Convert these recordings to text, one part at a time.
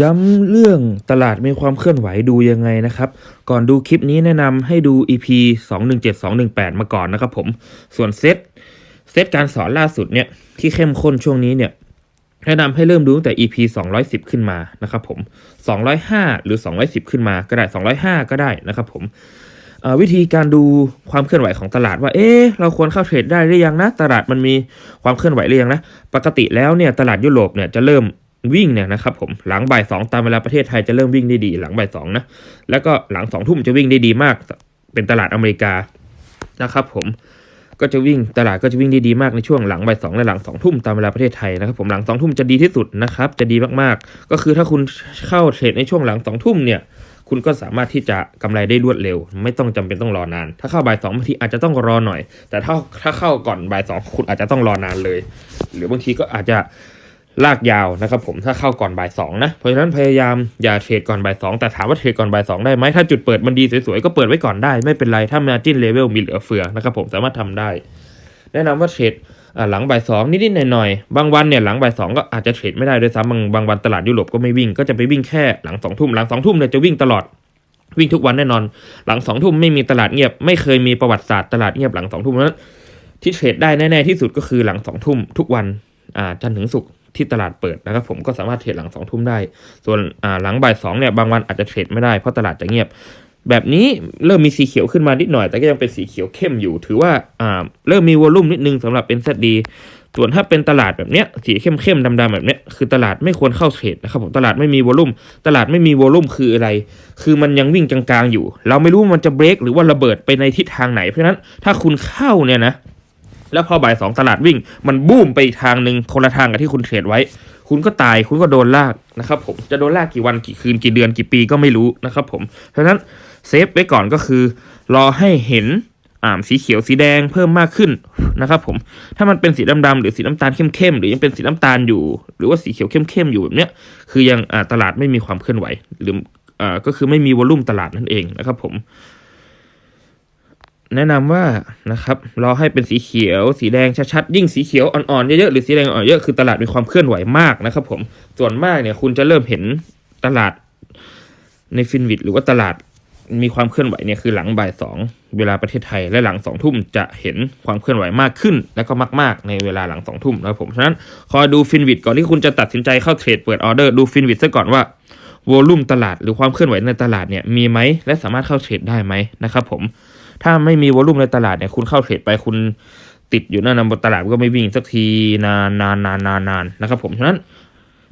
ย้ำเรื่องตลาดมีความเคลื่อนไหวดูยังไงนะครับ ก่อนดูคลิปนี้แนะนำให้ดู EP 217 218 มาก่อนนะครับผม ส่วนเซตเซตการสอนล่าสุดเนี่ยที่เข้มข้นช่วงนี้เนี่ยแนะนำให้เริ่มดูตั้งแต่ EP 210 ขึ้นมานะครับผม 205 หรือ 210 ขึ้นมาก็ได้ 205 ก็ได้นะครับผมวิธีการดูความเคลื่อนไหวของตลาดว่า เอ๊ะ เราควรเข้าเทรดได้หรือยังนะ ตลาดมันมีความเคลื่อนไหวหรือยังนะ ปกติแล้วเนี่ยตลาดยุโรปเนี่ยจะเริ่ม วิ่งเนี่ยนะครับผมหลังบ่ายสองตามเวลาประเทศไทยจะเริ่มวิ่งได้ดี หลังบ่ายสองนะแล้วก็หลังสองทุ่มจะวิ่งได้ดีมาก เป็นตลาดอเมริกานะครับผมก็จะวิ่งตลาดก็จะวิ่งได้ดีมากในช่วงหลังบ่ายสองและหลังสองทุ่มตามเวลาประเทศไทยนะครับผมหลังสองทุ่มจะดีที่สุดนะครับจะดีมากๆ ก็คือถ้าคุณเข้าเทรดในช่วงหลังสองทุ่มเนี่ยคุณก็สามารถที่จะกำไรได้รวดเร็ว ไม่ต้องจำเป็นต้องรอนาน ถ้าเข้าบ่ายสองบางทีอาจจะต้องรอหน่อย แต่ถ้าถ้าเข้าก่อนบ่ายสองคุณอาจจะต้องรอนานเลย หรือบางทีก็อาจจะ ลากยาวนะครับผมถ้าเข้าก่อนบ่ายสองนะเพราะฉะนั้นพยายามอย่าเทรดก่อนบ่ายสองแต่ถามว่าเทรดก่อนบ่ายสองได้ไหมถ้าจุดเปิดมันดีสวยๆก็เปิดไว้ก่อนได้ไม่เป็นไรถ้า margin level มีเหลือเฟือนะครับผมสามารถทำได้ แนะนำว่าเทรดหลังบ่ายสองนิดๆหน่อยๆบางวันเนี่ยหลังบ่ายสองก็อาจจะเทรดไม่ได้ด้วยซ้ำบางบางวันตลาดยุโรปก็ไม่วิ่งก็จะไปวิ่งแค่หลังสองทุ่มหลังสองทุ่มเนี่ยจะวิ่งตลอดวิ่งทุกวันแน่นอน หลังสองทุ่มไม่มีตลาดเงียบ ไม่เคยมีประวัติศาสตร์ตลาดเงียบหลังสองทุ่มนั้นที่เทรดได้แน่ๆที่สุดก็คือหลังสองทุ่มทุกวันอ่าจันถึงศุกร์ ที่ตลาดเปิดนะครับผมก็สามารถเทรดหลังสองทุ่มได้ ส่วนหลังบ่ายสองเนี่ยบางวันอาจจะเทรดไม่ได้เพราะตลาดจะเงียบ แบบนี้เริ่มมีสีเขียวขึ้นมานิดหน่อย แต่ก็ยังเป็นสีเขียวเข้มอยู่ ถือว่าเริ่มมีวอลุ่มนิดนึงสำหรับ NZD ส่วนถ้าเป็นตลาดแบบเนี้ยสีเข้มเข้มๆดำๆแบบเนี้ยคือตลาดไม่ควรเข้าเทรดนะครับผมตลาดไม่มีวอลุ่มตลาดไม่มีวอลุ่มคืออะไร คือมันยังวิ่งกลางๆอยู่ เราไม่รู้มันจะเบรกหรือว่าระเบิดไปในทิศทางไหนเพราะฉะนั้นถ้าคุณเข้าเนี่ยนะ แล้วพอบ่ายสองตลาดวิ่ง มันบูมไปอีกทางหนึ่งคนละทางกับที่คุณเทรดไว้ คุณก็ตายคุณก็โดนลากนะครับผมจะโดนลากกี่วันกี่คืนกี่เดือนกี่ปีก็ไม่รู้นะครับผมเพราะฉะนั้นเซฟไว้ก่อนก็คือ รอให้เห็นอ่าสีเขียวสีแดงเพิ่มมากขึ้นนะครับผมถ้ามันเป็นสีดำๆหรือสีน้ำตาลเข้มๆหรือยังเป็นสีน้ำตาลอยู่ หรือว่าสีเขียวเข้มๆอยู่แบบเนี้ยคือยังอ่าตลาดไม่มีความเคลื่อนไหวหรืออ่าก็คือไม่มีวอลุ่มตลาดนั่นเองนะครับผม แนะนำว่านะครับรอให้เป็นสีเขียว สีแดงชัดๆยิ่งสีเขียวอ่อนๆเยอะๆหรือสีแดงอ่อนเยอะคือตลาดมีความเคลื่อนไหวมากนะครับผมส่วนมากเนี่ยคุณจะเริ่มเห็นตลาดในฟินวิดหรือว่าตลาดมีความเคลื่อนไหวเนี่ยคือหลังบ่ายสองเวลาประเทศไทยและหลังสองทุ่มจะเห็นความเคลื่อนไหวมากขึ้น และก็มากๆ ในเวลาหลังสองทุ่มนะครับผมฉะนั้นคอยดูฟินวิดก่อนที่คุณจะตัดสินใจเข้าเทรดเปิดออเดอร์ดูฟินวิดซะก่อนว่าวอลุ่มตลาดหรือความเคลื่อนไหวในตลาดเนี่ยมีไหมและสามารถเข้าเทรดได้ไหมนะครับผม ถ้าไม่มีวอลุ่มในตลาดเนี่ยคุณเข้าเทรดไปคุณติดอยู่หนั่นนะบนตลาดก็ไม่วิ่งสักทีนานนานนานนานนานนะครับ ผมฉะนั้น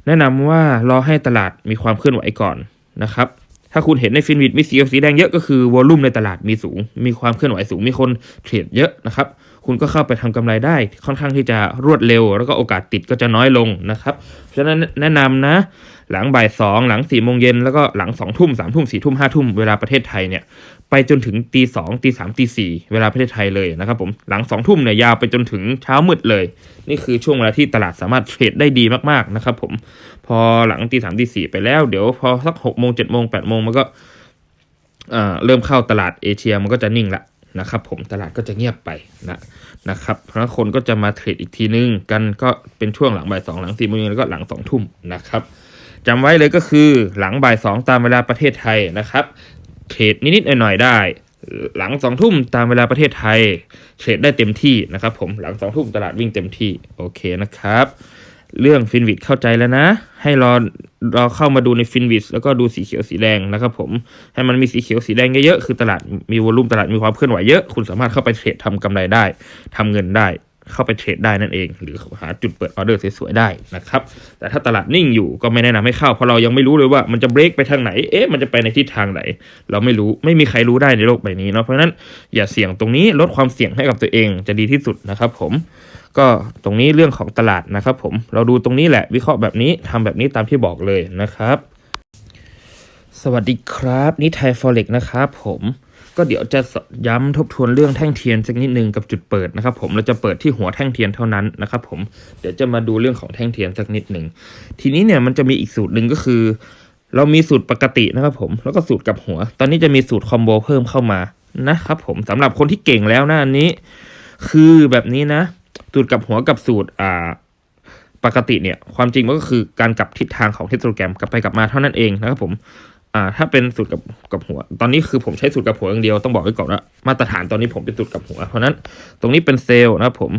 แนะนำว่ารอให้ตลาดมีความเคลื่อนไหวก่อนนะครับ ถ้าคุณเห็นในฟินวิดมีสีสีแดงเยอะก็คือวอลุ่มในตลาดมีสูง มีความเคลื่อนไหวสูงมีคนเทรดเยอะนะครับ คุณก็เข้าไปทำกำไรได้ ค่อนข้างที่จะรวดเร็ว แล้วก็โอกาสติดก็จะน้อยลงนะครับฉะนั้นแนะนำนะ หลังบ่ายสองหลังสี่โมงเย็นแล้วก็หลังสองทุ่มสามทุ่มสี่ทุ่มห้าทุ่มเวลาประเทศไทยเนี่ย ไปจนถึงตีสองตีสามตีสี่เวลาประเทศไทยเลยนะครับผมหลังสองทุ่มเนี่ยยาวไปจนถึงเช้ามืดเลย นี่คือช่วงเวลาที่ตลาดสามารถเทรดได้ดีมากๆนะครับผมพอหลังตีสามตีสี่ไปแล้วเดี๋ยวพอสักหกโมงเจ็ดโมงแปดโมงมันก็อ่าเริ่มเข้าตลาดเอเชียมันก็จะนิ่งละนะครับผมตลาดก็จะเงียบไปนะนะครับเพราะคนก็จะมาเทรดอีกทีนึงกันก็เป็นช่วงหลังบ่ายสองหลังสี่โมงเย็นแล้วก็หลังสองทุ่มนะครับจำไว้เลยก็คือหลังบ่ายสองตามเวลาประเทศไทยนะครับ เทรดนิดๆหน่อยๆได้ หลังสองทุ่มตามเวลาประเทศไทย เทรดได้เต็มที่นะครับผมหลังสองทุ่มตลาดวิ่งเต็มที่โอเคนะครับ เรื่องฟินวิดเข้าใจแล้วนะ ให้รอรอเข้ามาดูในฟินวิดแล้วก็ดูสีเขียวสีแดงนะครับผมให้มันมีสีเขียวสีแดงเยอะๆคือตลาดมีวอลุ่มตลาดมีความเคลื่อนไหวเยอะ คุณสามารถเข้าไปเทรดทำกำไรได้ทำเงินได้ เข้าไปเทรดได้นั่นเอง หรือหาจุดเปิดออเดอร์สวยๆได้นะครับ แต่ถ้าตลาดนิ่งอยู่ก็ไม่แนะนำให้เข้า เพราะเรายังไม่รู้เลยว่ามันจะเบรกไปทางไหน เอ๊ะมันจะไปในทิศทางไหน เราไม่รู้ไม่มีใครรู้ได้ในโลกใบนี้เนาะเพราะนั้นอย่าเสี่ยงตรงนี้ลดความเสี่ยงให้กับตัวเองจะดีที่สุดนะครับ ผมก็ตรงนี้เรื่องของตลาดนะครับ ผมเราดูตรงนี้แหละวิเคราะห์แบบนี้ทำแบบนี้ตามที่บอกเลยนะครับ สวัสดีครับ นี่ไทยฟอเร็กนะครับผม ก็เดี๋ยวจะย้ำทบทวนเรื่องแท่งเทียนสักนิดนึงกับจุดเปิดนะครับ ผมเราจะเปิดที่หัวแท่งเทียนเท่านั้นนะครับผมเดี๋ยวจะมาดูเรื่องของแท่งเทียนสักนิดหนึ่งทีนี้เนี่ยมันจะมีอีกสูตรหนึ่งก็คือ เรามีสูตรปกตินะครับผมแล้วก็สูตรกับหัว ตอนนี้จะมีสูตรคอมโบเพิ่มเข้ามานะครับผมสำหรับคนที่เก่งแล้วนะอันนี้ คือแบบนี้นะ สูตรกับหัวกับสูตรอ่าปกติเนี่ยความจริงมันก็คือการกลับทิศทางของฮิสโตแกรมกลับไปกลับมาเท่านั้นเองนะครับผม อ่าถ้าเป็นสูตรกับกับหัว ตอนนี้คือผมใช้สูตรกับหัวอย่างเดียวต้องบอกไว้ก่อนว่ามาตรฐานตอนนี้ผมเป็นสูตรกับหัว เพราะนั้นตรงนี้เป็นเซลล์นะครับผม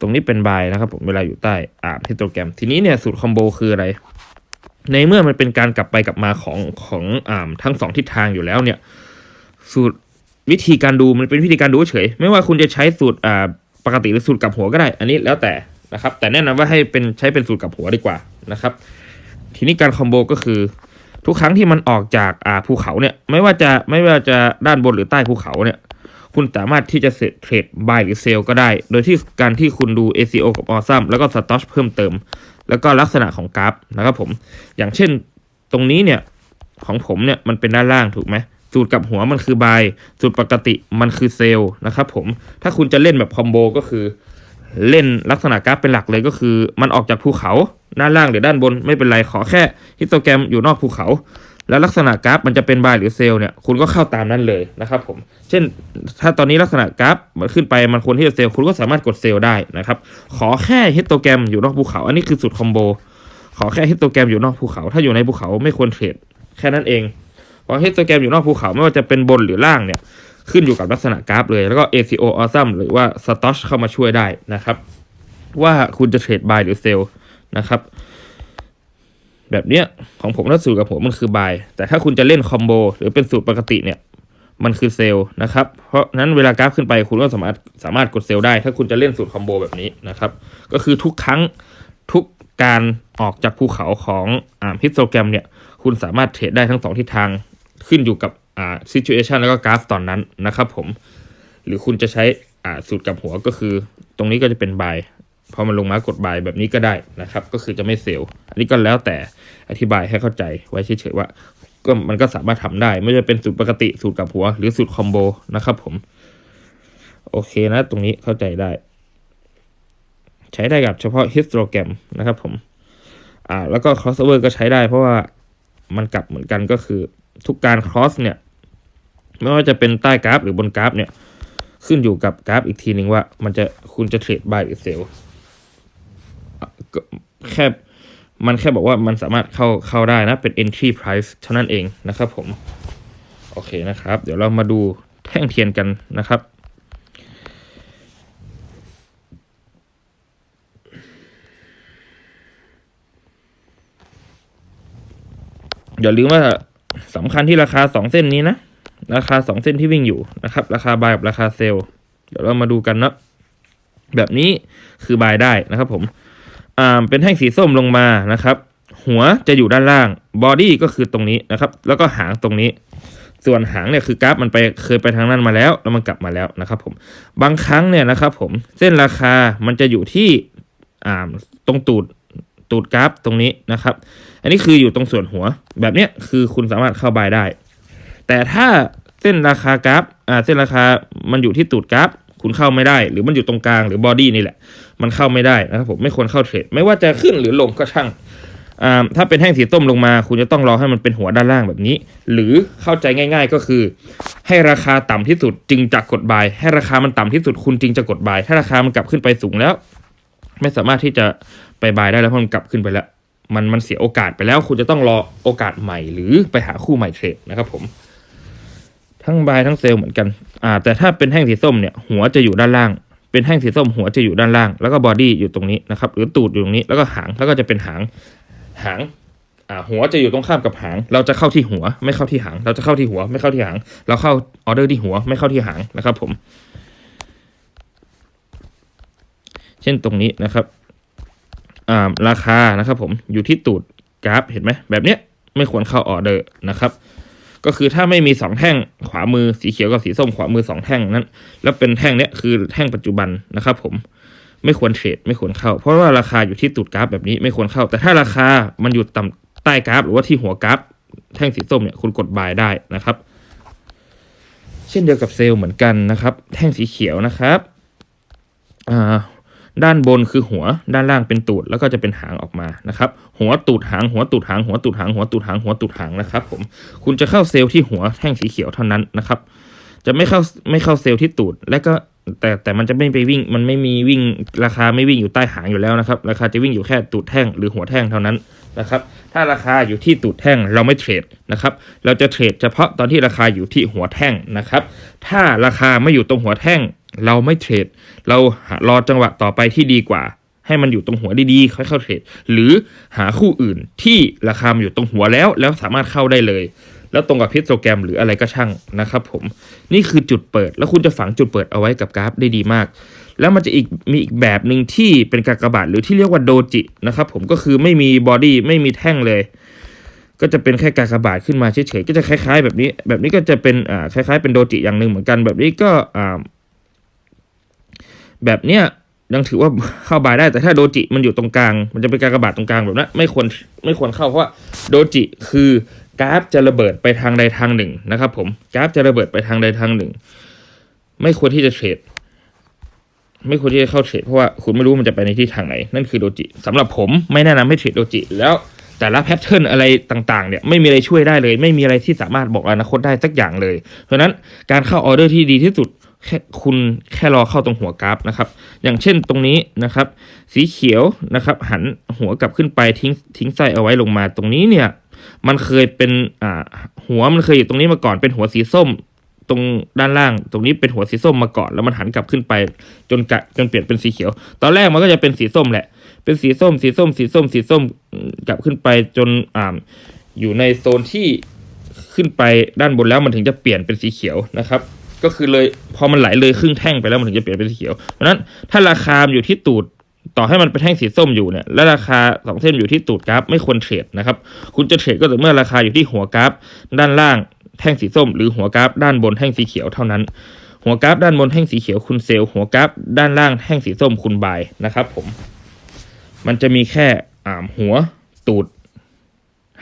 ตรงนี้เป็นบายนะครับผมเวลาอยู่ใต้อ่าฮิสโตแกรม ทีนี้เนี่ยสูตรคอมโบคืออะไร ในเมื่อมันเป็นการกลับไปกลับมาของของอ่าทั้งสองทิศทางอยู่แล้วเนี่ย สูตรวิธีการดูมันเป็นวิธีการดูเฉย ไม่ว่าคุณจะใช้สูตรอ่าปกติหรือสูตรกับหัวก็ได้ อันนี้แล้วแต่นะครับ แต่แนะนำว่าให้เป็นใช้เป็นสูตรกับหัวดีกว่านะครับ ทีนี้การคอมโบก็คือ ทุกครั้งที่มันออกจากอ่าภูเขาเนี่ยไม่ว่าจะไม่ว่าจะด้านบนหรือใต้ภูเขาเนี่ยคุณสามารถที่จะเทรดบายหรือเซลก็ได้ โดยที่การที่คุณดู ACO กับ Awesome แล้วก็สต็อ c เพิ่มเติม แล้วก็ลักษณะของกราฟนะครับผม อย่างเช่นตรงนี้เนี่ยของผมเนี่ยมันเป็นด้านล่างถูกไหมสูตรกับหัวมันคือบายสูตรปกติมันคือเซลล์นะครับผม ถ้าคุณจะเล่นแบบคอมโบก็คือ เล่นลักษณะกราฟเป็นหลักเลยก็คือ มันออกจากภูเขา ด้านล่างหรือด้านบนไม่เป็นไรขอแค่ฮิสโตแกรมอยู่นอกภูเขา แล้วลักษณะกราฟมันจะเป็นบายหรือเซลล์เนี่ยคุณก็เข้าตามนั้นเลยนะครับผมเช่น ถ้าตอนนี้ลักษณะกราฟมันขึ้นไปมันควรที่จะเซลล์คุณก็สามารถกดเซลล์ได้นะครับขอแค่ฮิสโตแกรมอยู่นอกภูเขา อันนี้คือสูตรคอมโบขอแค่ฮิสโตแกรมอยู่นอกภูเขา ถ้าอยู่ในภูเขาไม่ควรเทรดแค่นั้นเองพราะฮิสโตแกรมอยู่นอกภูเขาไม่ว่าจะเป็นบนหรือล่างเนี่ยขึ้นอยู่กับลักษณะกราฟเลย แล้วก็ ACO Awesome หรือว่า Stoch เข้ามาช่วยได้นะครับ ว่าคุณจะเทรดบายหรือเซล นะครับ แบบเนี้ยของผมถ้าสูตรกับผมมันคือบาย แต่ถ้าคุณจะเล่นคอมโบหรือเป็นสูตรปกติเนี่ย มันคือเซลล์นะครับ เพราะนั้นเวลากราฟขึ้นไปคุณก็สามารถสามารถกดเซลล์ได้ ถ้าคุณจะเล่นสูตรคอมโบแบบนี้นะครับ ก็คือทุกครั้งทุกการออกจากภูเขาของอ่าฮิสโตแกรมเนี่ย คุณสามารถเทรดได้ทั้งสองทิศทางขึ้นอยู่กับอ่าซิจูเอชันแล้วก็กราฟตอนนั้นนะครับผม หรือคุณจะใช้อ่าสูตรกับหัวก็คือ ตรงนี้ก็จะเป็นบาย พอมันลงมากดบายแบบนี้ก็ได้นะครับ ก็คือจะไม่เซลล์อันนี้ก็แล้วแต่อธิบายให้เข้าใจไว้เฉยๆว่า ก็มันก็สามารถทำได้ ไม่ว่าจะเป็นสูตรปกติสูตรกับหัว หรือสูตรคอมโบนะครับผม โอเคนะตรงนี้เข้าใจได้ ใช้ได้กับเฉพาะฮิสโตรแกรมนะครับผมอ่าแล้วก็ crossover ก็ใช้ได้เพราะว่ามันกลับเหมือนกันก็คือทุกการ cross เนี่ย ไม่ว่าจะเป็นใต้กราฟหรือบนกราฟเนี่ย ขึ้นอยู่กับกราฟอีกทีหนึ่งว่ามันจะคุณจะเทรดบายหรือเซล แค่มันแค่บอกว่ามันสามารถเข้าเข้าได้นะ เป็น entry price เท่านั้นเองนะครับผม โอเคนะครับ เดี๋ยวเรามาดูแท่งเทียนกันนะครับอย่าลืมว่าสำคัญที่ราคาสองเส้นนี้นะ ราคาสองเส้นที่วิ่งอยู่นะครับ ราคาบายกับราคาเซลล์เดี๋ยวเรามาดูกันนะแบบนี้คือบายได้นะครับผม อ่าเป็นแท่งสีส้มลงมานะครับ หัวจะอยู่ด้านล่างบอดี้ก็คือตรงนี้นะครับ แล้วก็หางตรงนี้ ส่วนหางเนี่ยคือกราฟมันไปเคยไปทางนั้นมาแล้ว แล้วมันกลับมาแล้วนะครับ ผมบางครั้งเนี่ยนะครับ ผมเส้นราคามันจะอยู่ที่อ่าตรงตูดตูดกราฟตรงนี้นะครับ อันนี้คืออยู่ตรงส่วนหัว แบบเนี้ยคือคุณสามารถเข้าบายได้ แต่ถ้าเส้นราคากราฟอ่าเส้นราคามันอยู่ที่ตูดกราฟ คุณเข้าไม่ได้ หรือมันอยู่ตรงกลางหรือบอดี้นี่แหละ มันเข้าไม่ได้นะครับผมไม่ควรเข้าเทรด ไม่ว่าจะขึ้นหรือลงก็ช่างอ่าถ้าเป็นแท่งสีส้มลงมา คุณจะต้องรอให้มันเป็นหัวด้านล่างแบบนี้ หรือเข้าใจง่าย ๆก็คือ ให้ราคาต่ำที่สุดจึงจะกดบาย ให้ราคามันต่ำที่สุดคุณจึงจะกดบาย ถ้าราคามันกลับขึ้นไปสูงแล้ว ไม่สามารถที่จะไปบายได้แล้วเพราะมันกลับขึ้นไปแล้ว มันมันเสียโอกาสไปแล้ว คุณจะต้องรอโอกาสใหม่ หรือไปหาคู่ใหม่เทรดนะครับผม ทั้งบายทั้งเซลล์เหมือนกันอ่าแต่ถ้าเป็นแท่งสีส้มเนี่ยหัวจะอยู่ด้านล่าง เป็นแท่งสีส้มหัวจะอยู่ด้านล่าง แล้วก็บอดี้อยู่ตรงนี้นะครับหรือตูดอยู่ตรงนี้แล้วก็หางแล้วก็จะเป็นหางหางอ่าหัวจะอยู่ตรงข้ามกับหาง เราจะเข้าที่หัว ไม่เข้าที่หาง เราจะเข้าที่หัว ไม่เข้าที่หาง เราเข้าออเดอร์ที่หัว ไม่เข้าที่หางนะครับ ผม เช่นตรงนี้นะครับอ่าราคานะครับ ผมอยู่ที่ตูดกราฟเห็นไหมแบบเนี้ยไม่ควรเข้าออเดอร์นะครับ ก็คือถ้าไม่มีสองแท่งขวามือสีเขียวกับสีส้มขวามือสองแท่งนั้น แล้วเป็นแท่งเนี้ยคือแท่งปัจจุบันนะครับผมไม่ควรเทรดไม่ควรเข้า เพราะว่าราคาอยู่ที่ตูดกราฟแบบนี้ไม่ควรเข้า แต่ถ้าราคามันอยู่ต่ำใต้กราฟ หรือว่าที่หัวกราฟ แท่งสีส้มเนี่ยคุณกดบายได้นะครับ เช่นเดียวกับเซลล์เหมือนกันนะครับ แท่งสีเขียวนะครับอ่า ด้านบนคือหัว ด้านล่างเป็นตูด แล้วก็จะเป็นหางออกมานะครับ หัวตูดหาง หัวตูดหาง หัวตูดหาง หัวตูดหาง หัวตูดหางนะครับ ผม คุณจะเข้าเซลล์ที่หัวแท่งสีเขียวเท่านั้นนะครับ จะไม่เข้าไม่เข้าเซลล์ที่ตูด และก็แต่แต่มันจะไม่ไปวิ่ง มันไม่มีวิ่งราคาไม่วิ่งอยู่ใต้หางอยู่แล้วนะครับ ราคาจะวิ่งอยู่แค่ตูดแท่งหรือหัวแท่งเท่านั้นนะครับ ถ้าราคาอยู่ที่ตูดแท่งเราไม่เทรดนะครับ เราจะเทรดเฉพาะตอนที่ราคาอยู่ที่หัวแท่งนะครับ ถ้าราคาไม่อยู่ตรงหัวแท่ง เราไม่เทรด เรารอจังหวะต่อไปที่ดีกว่า ให้มันอยู่ตรงหัวดีๆค่อยเข้าเทรด หรือหาคู่อื่นที่ราคามันอยู่ตรงหัวแล้ว แล้วสามารถเข้าได้เลย แล้วตรงกับพิโตแกรมหรืออะไรก็ช่างนะครับผมนี่คือจุดเปิดแล้วคุณจะฝังจุดเปิดเอาไว้กับกราฟได้ดีมากแล้วมันจะอีกมีอีกแบบหนึ่งที่เป็นกากบาทหรือที่เรียกว่าโดจินะครับผมก็คือไม่มีบอดี้ไม่มีแท่งเลย ก็จะเป็นแค่กากบาทขึ้นมาเฉยๆก็จะคล้าย ๆ แบบนี้ แบบนี้ก็จะเป็นอ่าคล้าย ๆ เป็นโดจิอย่างหนึ่งเหมือนกันแบบนี้ก็อ่า แบบเนี้ยยังถือว่าเข้าบายได้แต่ถ้าโดจิมันอยู่ตรงกลาง มันจะเป็นการกระบาทตรงกลางแบบนั้นไม่ควรไม่ควรเข้าเพราะว่าโดจิคือกราฟจะระเบิดไปทางใดทางหนึ่งนะครับ ผมกราฟจะระเบิดไปทางใดทางหนึ่ง ไม่ควรที่จะเทรดไม่ควรที่จะเข้าเทรดเพราะว่าคุณไม่รู้มันจะไปในที่ทางไหน นั่นคือโดจิสำหรับผมไม่แนะนำให้เทรดโดจิแล้วแต่ละแพทเทิร์นอะไรต่างๆเนี่ยไม่มีอะไรช่วยได้เลย ไม่มีอะไรที่สามารถบอกอนาคตได้สักอย่างเลย เพราะนั้นการเข้าออเดอร์ที่ดีที่สุด แค่คุณแค่รอเข้าตรงหัวกราฟนะครับ อย่างเช่นตรงนี้นะครับ สีเขียวนะครับ หันหัวกลับขึ้นไปทิ้งทิ้งไส้เอาไว้ลงมาตรงนี้เนี่ย มันเคยเป็นอ่าหัวมันเคยอยู่ตรงนี้มาก่อนเป็นหัวสีส้มตรงด้านล่าง ตรงนี้เป็นหัวสีส้มมาก่อนแล้วมันหันกลับขึ้นไปจนกะจนเปลี่ยนเป็นสีเขียว ตอนแรกมันก็จะเป็นสีส้มแหละ เป็นสีส้ม สีส้ม สีส้ม สีส้มอืมกลับขึ้นไปจนอ่าอยู่ในโซนที่ขึ้นไปด้านบนแล้วมันถึงจะเปลี่ยนเป็นสีเขียวนะครับ ก็คือเลยพอมันไหลเลยครึ่งแท่งไปแล้วมันถึงจะเปลี่ยนเป็นสีเขียวเพราะนั้นถ้าราคามอยู่ที่ตูดต่อให้มันเป็นแท่งสีส้มอยู่เนี่ยและราคาสองเส้นอยู่ที่ตูดกราฟไม่ควรเทรดนะครับคุณจะเทรดก็ต่อเมื่อราคาอยู่ที่หัวกราฟ ด้านล่างแท่งสีส้ม หรือหัวกราฟ ด้านบนแท่งสีเขียวเท่านั้น หัวกราฟ ด้านบนแท่งสีเขียวคุณเซลล์หัวกราฟ ด้านล่างแท่งสีส้มคุณบายนะครับ ผม มันจะมีแค่อ่าหัวตูด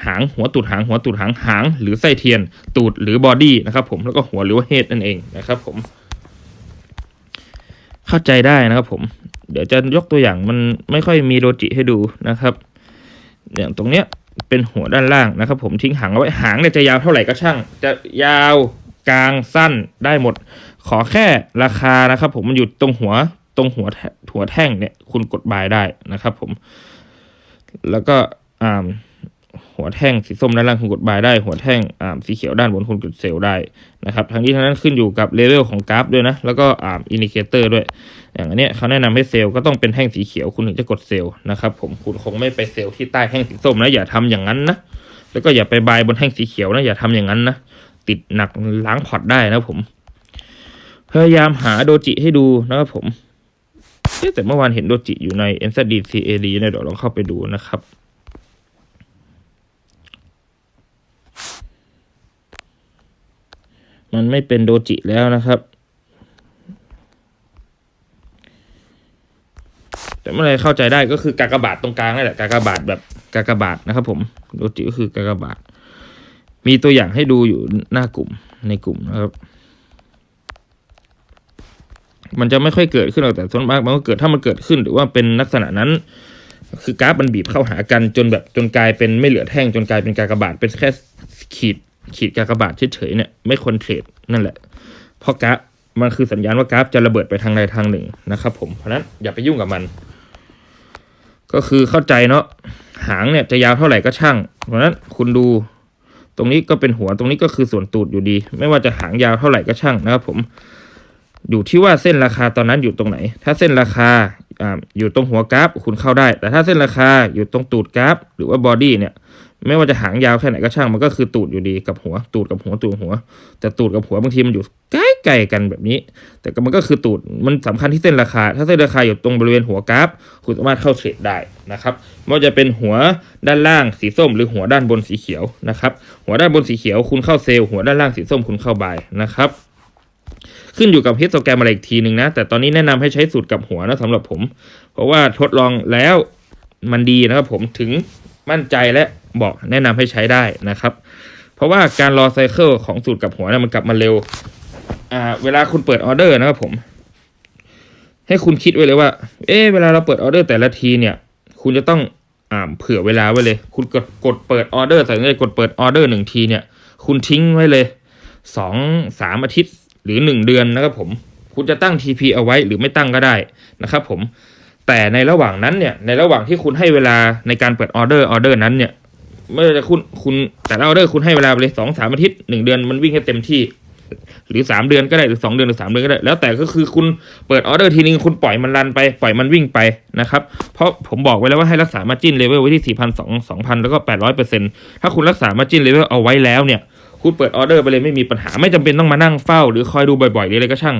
หางหัวตูดหางหัวตูดหางหาง หรือไส้เทียน ตูดหรือบอดี้นะครับผมแล้วก็หัวหรือว่าเฮดนั่นเองนะครับผม เข้าใจได้นะครับผม เดี๋ยวจะยกตัวอย่างมันไม่ค่อยมีโลจิให้ดูนะครับ อย่างตรงเนี้ยเป็นหัวด้านล่างนะครับ ผมทิ้งหางเอาไว้หางเนี่ยจะยาวเท่าไหร่ก็ช่าง จะยาวกลางสั้นได้หมด ขอแค่ราคานะครับ ผมมันอยู่ตรงหัวตรงหัวแท่หัวแท่งเนี่ย คุณกดบายได้นะครับ ผม แล้วก็อ่า หัวแท่งสีส้มด้านล่างคุณกดบายได้ หัวแท่งอ่าสีเขียวด้านบนคุณกดเซลล์ได้นะครับทั้งนี้ทั้งนั้นขึ้นอยู่กับเลเวลของกราฟด้วยนะแล้วก็อ่าอินดิเคเตอร์ด้วย อย่างอันเนี้ยเขาแนะนำให้เซลล์ก็ต้องเป็นแท่งสีเขียวคุณถึงจะกดเซลล์นะครับผมคุณคงไม่ไปเซลล์ที่ใต้แท่งสีส้มนะอย่าทำอย่างนั้นนะแล้วก็อย่าไปบายบนแท่งสีเขียวนะอย่าทำอย่างนั้นนะติดหนักล้างพอร์ตได้นะผม พยายามหาโดจิให้ดูนะครับผมเอ๊ะแต่เมื่อวานเห็นโดจิอยู่ใน n z d c a d เนี่ยเดี๋ยวลองเข้าไปดูนะครับ มันไม่เป็นโดจิแล้วนะครับ แต่เมื่อไรเข้าใจได้ก็คือกากบาทตรงกลางนั่แหละกากบาทแบบกากบาทนะครับผมโดจิก็คือกากบาท มีตัวอย่างให้ดูอยู่หน้ากลุ่มในกลุ่มนะครับ มันจะไม่ค่อยเกิดขึ้นหรอกแต่ส่วนมากมันก็เกิดถ้ามันเกิดขึ้นหรือว่าเป็นลักษณะนั้นคือกราฟมันบีบเข้าหากันจนแบบจนกลายเป็นไม่เหลือแท่งจนกลายเป็นกากบาทเป็นแค่ขีด ขีดกากบาทเฉยๆเนี่ยไม่ควรเทรดนั่นแหละ เพราะกราฟมันคือสัญญาณว่ากราฟจะระเบิดไปทางใดทางหนึ่งนะครับ ผมเพราะนั้นอย่าไปยุ่งกับมัน ก็คือเข้าใจเนาะหางเนี่ยจะยาวเท่าไหร่ก็ช่าง เพราะนั้นคุณดูตรงนี้ก็เป็นหัวตรงนี้ก็คือส่วนตูดอยู่ดี ไม่ว่าจะหางยาวเท่าไหร่ก็ช่างนะครับ ผม อยู่ที่ว่าเส้นราคาตอนนั้นอยู่ตรงไหน ถ้าเส้นราคาอ่าอยู่ตรงหัวกราฟคุณเข้าได้ แต่ถ้าเส้นราคาอยู่ตรงตูดกราฟ หรือว่าบอดี้เนี่ย ไม่ว่าจะหางยาวแค่ไหนก็ช่างมันก็คือตูดอยู่ดีกับหัว ตูดกับหัวตูดหัว แต่ตูดกับหัวบางทีมันอยู่ใกล้ๆกันแบบนี้ แต่มันก็คือตูดมันสำคัญที่เส้นราคา ถ้าเส้นราคาอยู่ตรงบริเวณหัวกราฟ คุณสามารถเข้าเทรดได้นะครับไม่ว่าจะเป็นหัวด้านล่างสีส้ม หรือหัวด้านบนสีเขียวนะครับหัวด้านบนสีเขียวคุณเข้าเซลล์หัวด้านล่างสีส้มคุณเข้าบายนะครับขึ้นอยู่กับฮิสโตแกรมอะไรอีกทีหนึ่งนะ แต่ตอนนี้แนะนำให้ใช้สูตรกับหัวนะสำหรับผม เพราะว่าทดลองแล้วมันดีนะครับผมถึงมั่นใจและ บอกแนะนำให้ใช้ได้นะครับ เพราะว่าการรอไซเคิลของสูตรกับหัวเนี่ยมันกลับมาเร็วอ่าเวลาคุณเปิดออเดอร์นะครับผม ให้คุณคิดไว้เลยว่า เอ๊เวลาเราเปิดออเดอร์แต่ละทีเนี่ย คุณจะต้องอ่าเผื่อเวลาไว้เลย คุณกดกดเปิดออเดอร์ใส่เลยกดเปิดออเดอร์หนึ่งทีเนี่ย คุณทิ้งไว้เลยสองสามอาทิตย์หรือหนึ่งเดือนนะครับผมคุณจะตั้ง TP เอาไว้หรือไม่ตั้งก็ได้นะครับผม แต่ในระหว่างนั้นเนี่ย ในระหว่างที่คุณให้เวลาในการเปิดออเดอร์ออเดอร์นั้นเนี่ย เมื่อจะคุณคุณแต่ละออเดอร์คุณให้เวลาไปเลยสองสามอาทิตย์หนึ่งเดือนมันวิ่งให้เต็มที่ หรือสามเดือนก็ได้หรือสองเดือนหรือสามเดือนก็ได้ แล้วแต่ก็คือคุณเปิดออเดอร์ทีนึงคุณปล่อยมันรันไปปล่อยมันวิ่งไปนะครับ เพราะผมบอกไว้แล้วว่าให้รักษามาจิ้นเลเวลไว้ที่สี่พันสองสองพันแล้วก็แปดร้อยเปอร์เซ็นต์ถ้าคุณรักษามาจิ้นเลเวลเอาไว้แล้วเนี่ยคุณเปิดออเดอร์ไปเลยไม่มีปัญหาไม่จำเป็นต้องมานั่งเฝ้า หรือคอยดูบ่อยๆหรืออะไรก็ช่าง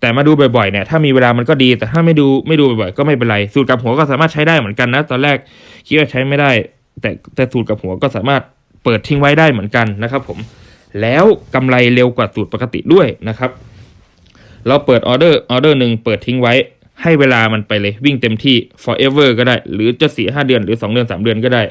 แต่มาดูบ่อยๆเนี่ยถ้ามีเวลามันก็ดีแต่ถ้าไม่ดูไม่ดูบ่อยๆก็ไม่เป็นไร สูตรกับหัวก็สามารถใช้ได้เหมือนกันนะ ตอนแรกคิดว่าใช้ไม่ได้ แต่แต่สูตรกับหัวก็สามารถเปิดทิ้งไว้ได้เหมือนกันนะครับ ผม แล้วกำไรเร็วกว่าสูตรปกติด้วยนะครับ เราเปิดออเดอร์ออเดอร์หนึ่งเปิดทิ้งไว้ ให้เวลามันไปเลยวิ่งเต็มที่ forever ก็ได้ หรือจะสี่ห้าเดือนหรือสองเดือนสามเดือนก็ได้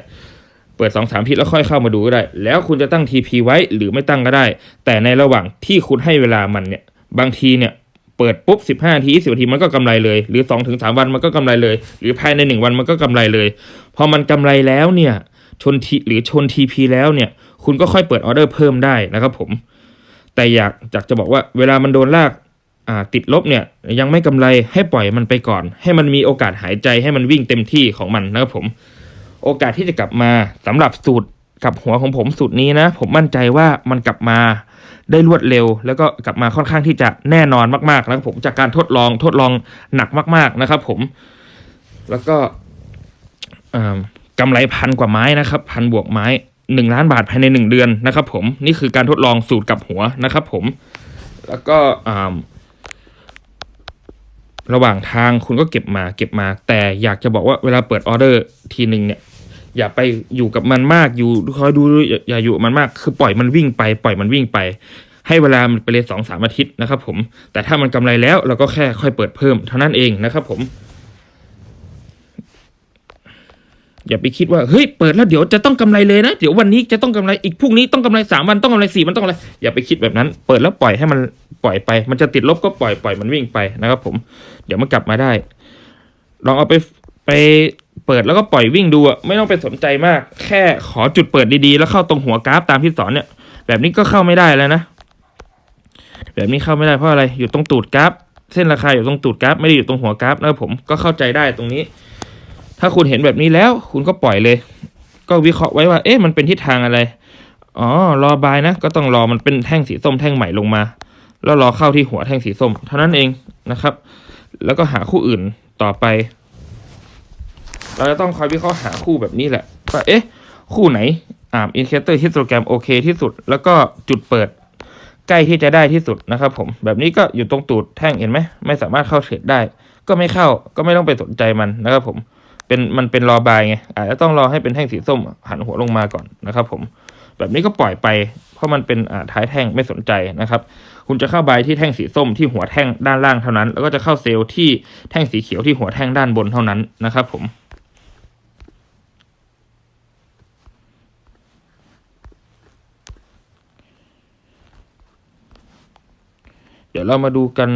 เปิดสองสามทีแล้วค่อยเข้ามาดูก็ได้ แล้วคุณจะตั้ง TP ไว้หรือไม่ตั้งก็ได้ แต่ในระหว่างที่คุณให้เวลามันเนี่ย บางทีเนี่ย เปิดปุ๊บสิบห้าทีสิบนาทีมันก็กำไรเลย หรือสองถึงสามวันมันก็กำไรเลย หรือภายในหนึ่งวันมันก็กำไรเลย พอมันกำไรแล้วเนี่ยชนทีหรือชน TP แล้วเนี่ย คุณก็ค่อยเปิดออเดอร์เพิ่มได้นะครับผม แต่อยากอยากจะบอกว่าเวลามันโดนลากอ่าติดลบเนี่ย ยังไม่กำไรให้ปล่อยมันไปก่อน ให้มันมีโอกาสหายใจให้มันวิ่งเต็มที่ของมันนะครับผม โอกาสที่จะกลับมาสำหรับสูตรกับหัวของผมสูตรนี้นะ ผมมั่นใจว่ามันกลับมา ได้รวดเร็ว แล้วก็กลับมาค่อนข้างที่จะแน่นอนมากๆนะครับผมจากการทดลองทดลองหนักมาก ๆนะครับ ผม แล้วก็อ่ากำไรพันกว่าไม้นะครับ พันบวกไม้หนึ่งล้านบาทภายในหนึ่งเดือนนะครับ ผมนี่คือการทดลองสูตรกับหัวนะครับ ผม แล้วก็อ่าระหว่างทางคุณก็เก็บมาเก็บมา แต่อยากจะบอกว่าเวลาเปิดออเดอร์ทีหนึ่งเนี่ย อย่าไปอยู่กับมันมากอยู่คอยดูอย่าอยู่มันมาก คือปล่อยมันวิ่งไป ปล่อยมันวิ่งไป ให้เวลามันไปเลยสองสามอาทิตย์นะครับ ผม แต่ถ้ามันกำไรแล้วเราก็แค่ค่อยเปิดเพิ่มเท่านั้นเองนะครับ ผม อย่าไปคิดว่าเฮ้ยเปิดแล้วเดี๋ยวจะต้องกำไรเลยนะเดี๋ยววันนี้จะต้องกำไรอีกพรุ่งนี้ต้องกำไรสามวันต้องกำไรสี่วันต้องกำไรอย่าไปคิดแบบนั้น เปิดแล้วปล่อยให้มันปล่อยไป มันจะติดลบก็ปล่อยปล่อยมันวิ่งไปนะครับ ผม เดี๋ยวมันกลับมาได้ ลองเอาไปไป เปิดแล้วก็ปล่อยวิ่งดูอะไม่ต้องไปสนใจมาก แค่ขอจุดเปิดดีๆ แล้วเข้าตรงหัวกราฟตามที่สอนเนี่ย แบบนี้ก็เข้าไม่ได้แล้วนะ แบบนี้เข้าไม่ได้เพราะอะไรอยู่ตรงตูดกราฟ เส้นราคาอยู่ตรงตูดกราฟไม่ได้อยู่ตรงหัวกราฟนะครับผมก็เข้าใจได้ตรงนี้ ถ้าคุณเห็นแบบนี้แล้ว คุณก็ปล่อยเลย ก็วิเคราะห์ไว้ว่า เอ๊ะมันเป็นทิศทางอะไรอ๋อรอบายนะก็ต้องรอมันเป็นแท่งสีส้มแท่งใหม่ลงมา แล้วรอเข้าที่หัวแท่งสีส้ม เท่านั้นเองนะครับ แล้วก็หาคู่อื่นต่อไป เราจะต้องคอยวิเคราะห์หาคู่แบบนี้แหละว่าเอ๊ะ คู่ไหนอ่าอินเคเตอร์ฮิสโตรแกรมโอเคที่สุด แล้วก็จุดเปิด ใกล้ที่จะได้ที่สุดนะครับผม แบบนี้ก็อยู่ตรงตูดแท่งเห็นไหม ไม่สามารถเข้าเทรดได้ ก็ไม่เข้าก็ไม่ต้องไปสนใจมันนะครับผมเป็นมันเป็นรอบายไงอาจจะต้องรอให้เป็นแท่งสีส้มหันหัวลงมาก่อนนะครับผมแบบนี้ก็ปล่อยไป เพราะมันเป็นอ่าท้ายแท่งไม่สนใจนะครับ คุณจะเข้าบายที่แท่งสีส้มที่หัวแท่งด้านล่างเท่านั้น แล้วก็จะเข้าเซลล์ที่แท่งสีเขียวที่หัวแท่งด้านบนเท่านั้นนะครับผม เดี๋ยวเรามาดูกัน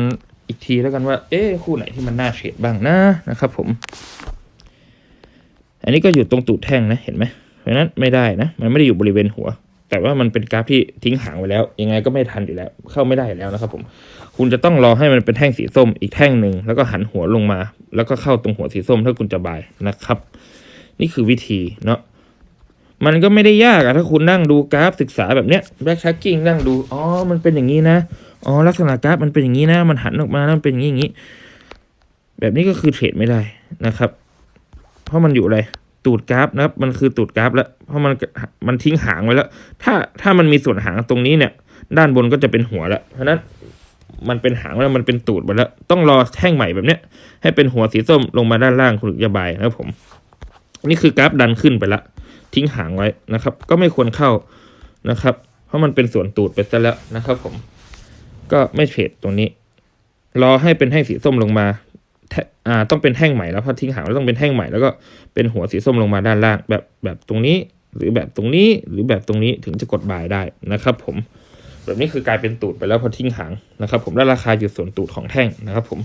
อีกทีแล้วกันว่า เอ๊คู่ไหนที่มันน่าเทรดบ้างนะนะครับผม อันนี้ก็อยู่ตรงตูดแท่งนะเห็นไหมเพราะนั้นไม่ได้นะ มันไม่ได้อยู่บริเวณหัว แต่ว่ามันเป็นกราฟที่ทิ้งหางไว้แล้ว ยังไงก็ไม่ทันอยู่แล้ว เข้าไม่ได้แล้วนะครับผมคุณจะต้องรอให้มันเป็นแท่งสีส้มอีกแท่งหนึ่งแล้วก็หันหัวลงมา แล้วก็เข้าตรงหัวสีส้มถ้าคุณจะบายนะครับ นี่คือวิธีเนาะมันก็ไม่ได้ยากอะถ้าคุณนั่งดูกราฟศึกษาแบบเนี้ยแบ็กชักกิ้งนั่งดูอ๋อมันเป็นอย่างนี้นะ อ๋อลักษณะกราฟมันเป็นอย่างนี้นะมันหันออกมาแล้วมันเป็นอย่างนี้อย่างนี้ แบบนี้ก็คือเทรดไม่ได้นะครับ เพราะมันอยู่อะไรตูดกราฟนะครับ มันคือตูดกราฟแล้ว เพราะมันมันทิ้งหางไว้แล้ว ถ้าถ้ามันมีส่วนหางตรงนี้เนี่ย ด้านบนก็จะเป็นหัวแล้ว เพราะนั้นมันเป็นหางแล้วมันเป็นตูดหมดแล้ว ต้องรอแท่งใหม่แบบเนี้ย ให้เป็นหัวสีส้มลงมาด้านล่างคุณถึงจะบายนะครับผม นี่คือกราฟดันขึ้นไปละทิ้งหางไว้นะครับ ก็ไม่ควรเข้านะครับ เพราะมันเป็นส่วนตูดไปซะแล้วนะครับผม ก็ไม่เทรดตรงนี้ รอให้เป็นแท่งสีส้มลงมาอ่าต้องเป็นแท่งใหม่แล้วพอทิ้งหางแล้วต้องเป็นแท่งใหม่แล้วก็เป็นหัวสีส้มลงมาด้านล่าง แบบแบบตรงนี้หรือแบบตรงนี้หรือแบบตรงนี้ถึงจะกดบายได้นะครับ ผม แบบนี้คือกลายเป็นตูดไปแล้วพอทิ้งหางนะครับ ผมแล้วราคาอยู่ส่วนตูดของแท่งนะครับ ผม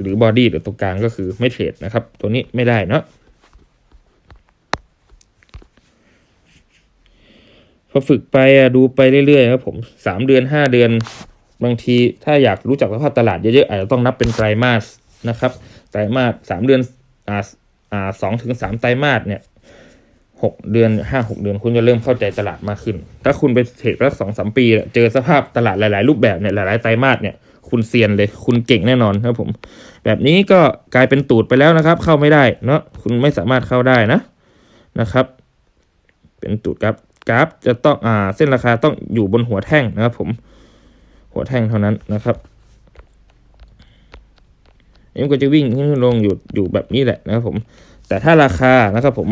หรือบอดี้หรือตรงกลางก็คือไม่เทรดนะครับ ตัวนี้ไม่ได้เนาะ พอฝึกไปดูไปเรื่อยๆครับผมสามเดือนห้าเดือน บางทีถ้าอยากรู้จักสภาพตลาดเยอะๆอาจจะต้องนับเป็นไตรมาสนะครับไตรมาสสามเดือนอ่าอ่าสองถึงสามไตรมาสเนี่ยหกเดือนห้าหกเดือนคุณจะเริ่มเข้าใจตลาดมากขึ้น ถ้าคุณไปเทรดแล้วสองสามปี เจอสภาพตลาดหลายๆ รูปแบบเนี่ยหลายๆไตรมาสเนี่ยคุณเซียนเลยคุณเก่งแน่นอนครับผม แบบนี้ก็กลายเป็นตูดไปแล้วนะครับ เข้าไม่ได้เนาะคุณไม่สามารถเข้าได้นะนะครับ เป็นตูดครับ กราฟจะต้องอ่าเส้นราคาต้องอยู่บนหัวแท่งนะครับผมหัวแท่งเท่านั้นนะครับอันนี้มันก็จะวิ่งขึ้นลงอยู่อยู่แบบนี้แหละนะครับผม แต่ถ้าราคานะครับผม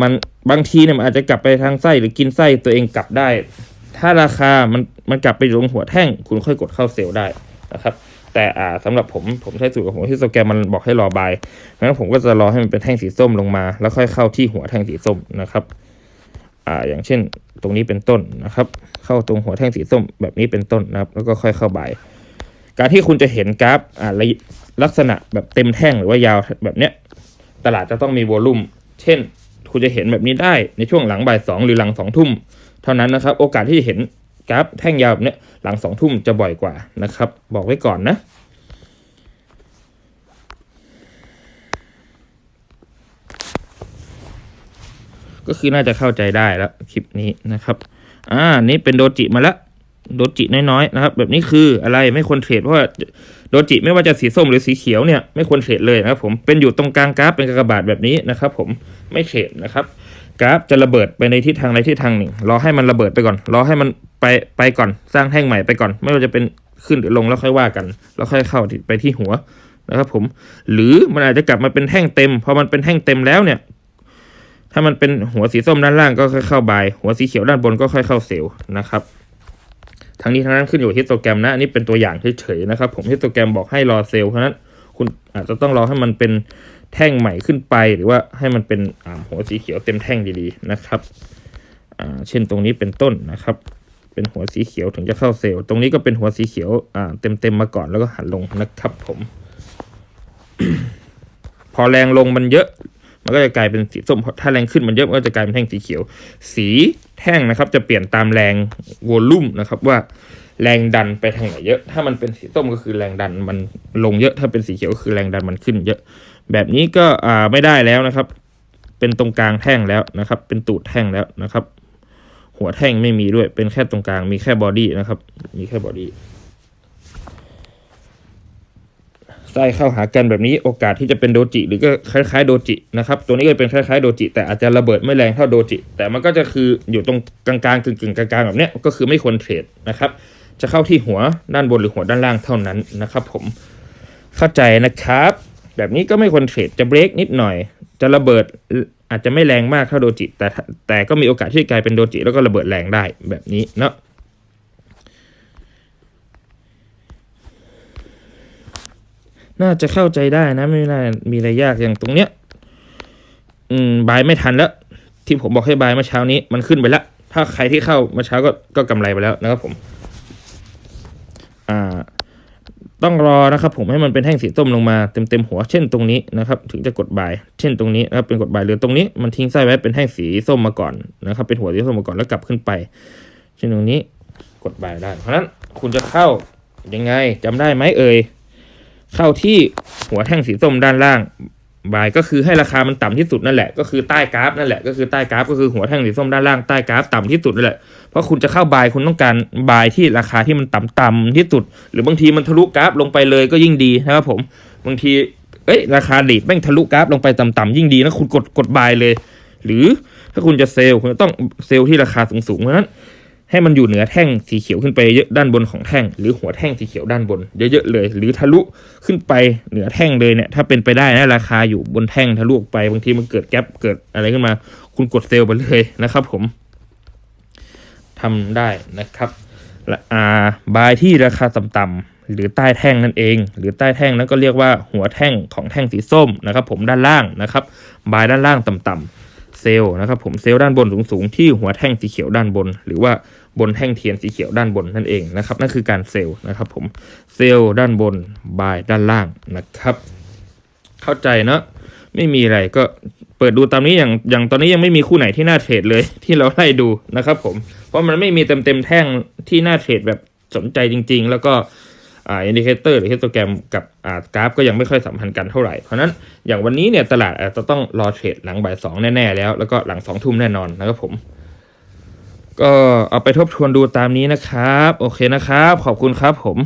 มันบางทีเนี่ยมันอาจจะกลับไปทางไส้หรือกินไส้ตัวเองกลับได้ ถ้าราคามันมันกลับไปลงหัวแท่ง คุณค่อยกดเข้าเซลล์ได้นะครับ แต่อ่าสำหรับผมผมใช้สูตรของผมที่โปรแกมมันบอกให้รอบายงั้นผมก็จะรอให้มันเป็นแท่งสีส้มลงมา แล้วค่อยเข้าที่หัวแท่งสีส้มนะครับ อ่าอย่างเช่นตรงนี้เป็นต้นนะครับ เข้าตรงหัวแท่งสีส้มแบบนี้เป็นต้นนะครับ แล้วก็ค่อยเข้าบายการที่คุณจะเห็นกราฟอ่าลักษณะแบบเต็มแท่งหรือว่ายาวแบบเนี้ยตลาดจะต้องมีวอลุ่มเช่น คุณจะเห็นแบบนี้ได้ในช่วงหลังบ่ายสองหรือหลังสองทุ่มเท่านั้นนะครับ โอกาสที่จะเห็นกราฟแท่งยาวแบบเนี้ยหลังสองทุ่มจะบ่อยกว่านะครับ บอกไว้ก่อนนะ ก็คือน่าจะเข้าใจได้แล้วคลิปนี้นะครับอ่านี่เป็นโดจิมาล้วโดจิน้อยๆนะครับ แบบนี้คืออะไรไม่ควรเทรดเพราะว่าโดจิไม่ว่าจะสีส้มหรือสีเขียวเนี่ยไม่ควรเทรดเลยนะครับผมเป็นอยู่ตรงกลางกราฟเป็นกากบาทแบบนี้นะครับ ผมไม่เทรดนะครับกราฟจะระเบิดไปในทิศทางใดทิศทางหนึ่งรอให้มันระเบิดไปก่อน รอให้มันไปไปก่อน สร้างแท่งใหม่ไปก่อน ไม่ว่าจะเป็นขึ้นหรือลงแล้วค่อยว่ากัน แล้วค่อยเข้าไปที่หัวนะครับผมหรือมันอาจจะกลับมาเป็นแท่งเต็มพอมันเป็นแท่งเต็มแล้วเนี่ย ถ้ามันเป็นหัวสีส้มด้านล่างก็ค่อยเข้าบายหัวสีเขียวด้านบนก็ค่อยเข้าเซลล์นะครับทั้งนี้ทั้งนั้นขึ้นอยู่ฮิสโตแกรมนะอันนี้เป็นตัวอย่างเฉยๆนะครับ ผมฮิสโตแกรมบอกให้รอเซลล์เพราะนั้นคุณอาจจะต้องรอให้มันเป็นแท่งใหม่ขึ้นไป หรือว่าให้มันเป็นหัวสีเขียวเต็มแท่งดีๆนะครับเช่นตรงนี้เป็นต้นนะครับ เป็นหัวสีเขียวถึงจะเข้าเซลล์ตรงนี้ก็เป็นหัวสีเขียวเต็มๆมาก่อนแล้วก็หันลงนะครับผม พอแรงลงมันเยอะ มันก็จะกลายเป็นสีส้มถ้าแรงขึ้นมันเยอะมันก็จะกลายเป็นแท่งสีเขียว สีแท่งนะครับ จะเปลี่ยนตามแรงวอลลุ่มนะครับว่าแรงดันไปทางไหนเยอะ ถ้ามันเป็นสีส้มก็คือแรงดันมันลงเยอะ ถ้าเป็นสีเขียวก็คือแรงดันมันขึ้นเยอะ แบบนี้ก็อ่าไม่ได้แล้วนะครับ เป็นตรงกลางแท่งแล้วนะครับ เป็นตูดแท่งแล้วนะครับ หัวแท่งไม่มีด้วย เป็นแค่ตรงกลาง มีแค่บอดี้นะครับ มีแค่บอดี้ ไส้เข้าหากันแบบนี้โอกาสที่จะเป็นโดจิ หรือก็คล้ายๆโดจินะครับตัวนี้ก็เป็นคล้ายๆโดจิ แต่อาจจะระเบิดไม่แรงเท่าโดจิ แต่มันก็จะคืออยู่ตรงกลางๆกึ่งๆกลางๆแบบเนี้ยก็คือไม่ควรเทรดนะครับจะเข้าที่หัวด้านบนหรือหัวด้านล่างเท่านั้นนะครับผมเข้าใจนะครับ แบบนี้ก็ไม่ควรเทรดจะเบรกนิดหน่อย จะระเบิดอาจจะไม่แรงมากเท่าโดจิ แต่แต่ก็มีโอกาสที่จะกลายเป็นโดจิ แล้วก็ระเบิดแรงได้แบบนี้เนาะ น่าจะเข้าใจได้นะ ไม่น่ามีอะไรยากอย่างตรงเนี้ย อืมบายไม่ทันแล้ว ที่ผมบอกให้บายเมื่อเช้านี้ มันขึ้นไปแล้ว ถ้าใครที่เข้าเมื่อเช้าก็ก็กำไรไปแล้วนะครับผม อ่า ต้องรอนะครับ ผมให้มันเป็นแท่งสีส้มลงมาเต็มเต็มหัวเช่นตรงนี้นะครับ ถึงจะกดบาย เช่นตรงนี้นะครับเป็นกดบายหรือตรงนี้ มันทิ้งไส้ไว้เป็นแท่งสีส้มมาก่อนนะครับ เป็นหัวสีส้มมาก่อนแล้วกลับขึ้นไป เช่นตรงนี้กดบายได้ เพราะนั้นคุณจะเข้ายังไงจำได้ไหมเอ่ย เข้าที่หัวแท่งสีส้มด้านล่างบายก็คือให้ราคามันต่ำที่สุดนั่นแหละก็คือใต้กราฟนั่นแหละก็คือใต้กราฟก็คือหัวแท่งสีส้มด้านล่างใต้กราฟต่ำที่สุดนั่นแหละเพราะคุณจะเข้าบายคุณต้องการบายที่ราคาที่มันต่ำๆที่สุด หรือบางทีมันทะลุกราฟลงไปเลยก็ยิ่งดีนะครับผมบางทีเอ้ยราคาดีดแม่งทะลุกราฟลงไปต่ำๆยิ่งดีนะคุณกดกดบายเลย หรือถ้าคุณจะเซลล์คุณต้องเซลล์ที่ราคาสูงๆเพราะนั้น ให้มันอยู่เหนือแท่งสีเขียวขึ้นไปเยอะด้านบนของแท่ง หรือหัวแท่งสีเขียวด้านบนเยอะๆเลย หรือทะลุขึ้นไปเหนือแท่งเลยเนี่ยถ้าเป็นไปได้นะราคาอยู่บนแท่งทะลุออกไปบางทีมันเกิดแกลบเกิดอะไรขึ้นมา คุณกดเซลล์ไปเลยนะครับผมทำได้นะครับและอ่าบายที่ราคาต่ำๆหรือใต้แท่งนั่นเอง หรือใต้แท่งนั้นก็เรียกว่าหัวแท่งของแท่งสีส้มนะครับ ผมด้านล่างนะครับ บายด้านล่างต่ำๆเซลล์นะครับผมเซลล์ด้านบนสูงๆที่หัวแท่งสีเขียวด้านบน หรือว่า บนแท่งเทียนสีเขียวด้านบนนั่นเองนะครับนั่นคือการเซลล์นะครับผมเซลล์ด้านบนบายด้านล่างนะครับ เข้าใจเนาะไม่มีอะไรก็เปิดดูตามนี้อย่างอย่างตอนนี้ยังไม่มีคู่ไหนที่น่าเทรดเลยที่เราไล่ดูนะครับผมเพราะมันไม่มีเต็มเต็มแท่งที่น่าเทรดแบบสนใจจริง ๆ แล้วก็อ่าอินดิเคเตอร์หรือฮิโตแกรมกับอ่ากราฟก็ยังไม่ค่อยสัมพันธ์กันเท่าไหร่ เพราะนั้นอย่างวันนี้เนี่ยตลาดอาจจะต้องรอเทรดหลังบ่ายสองแน่ ๆ แล้ว แล้วก็หลังสองทุ่มแน่นอนนะครับผม ก็เอาไปทบทวนดูตามนี้นะครับ โอเคนะครับ ขอบคุณครับผม